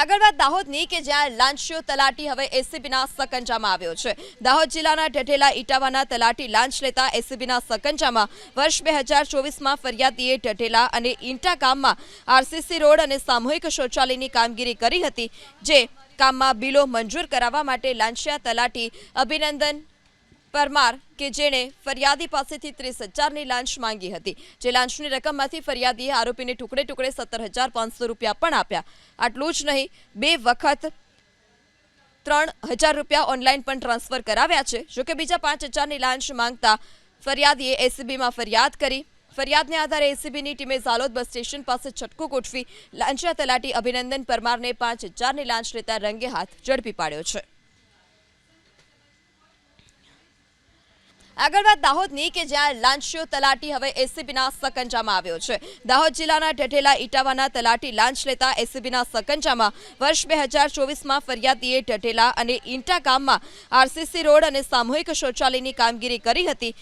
આગળ વાત દાહોદની કે જ્યાં લાંચિયો તલાટી હવે એસીબીના સકંજામાં આવ્યો છે. દાહોદ જિલ્લાના ઢઢેલા ઇટાવાના તલાટી લાંચ લેતા એસીબીના સકંજામાં વર્ષ બે હજાર ચોવીસમાં ફરિયાદીએ ઢઢેલા અને ઇન્ટા ગામમાં આરસીસી રોડ અને સામૂહિક શૌચાલયની કામગીરી કરી હતી, જે કામમાં બિલો મંજૂર કરાવવા માટે લાંચિયા તલાટી અભિનંદન પરમાર કે જેણે ફરિયાદી પાસેથી ત્રીસ હજારની લાંચ માંગી હતી. જે લાંચની રકમમાંથી ફરિયાદીએ આરોપીને ટુકડે ટુકડે સત્તર હજાર પાંચસો રૂપિયા પણ આપ્યા. આટલું જ નહીં, બે વખત ત્રણ હજાર રૂપિયા ઓનલાઈન પણ ટ્રાન્સફર કરાવ્યા છે. જોકે બીજા પાંચ હજારની લાંચ માંગતા ફરિયાદીએ એસીબીમાં ફરિયાદ કરી. ફરિયાદને આધારે એસીબીની ટીમે ઝાલોદ બસ સ્ટેશન પાસે છટકું ગોઠવી લાંચિયા તલાટી અભિનંદન પરમારને પાંચ હજારની લાંચ લેતા રંગે હાથ ઝડપી પાડ્યો છે. આગળ વાત દાહોદની કે જ્યાં લાંચિયો તલાટી હવે એસીબીના સકંજામાં આવ્યો છે. દાહોદ જિલ્લાના ઢઢેલા ઇટાવાના તલાટી લાંચ લેતા એસીબીના સકંજામાં વર્ષ બે હજાર ચોવીસમાં ફરિયાદીએ ઢઢેલા અને ઇન્ટા ગામમાં આરસીસી રોડ અને સામૂહિક શૌચાલયની કામગીરી કરી હતી.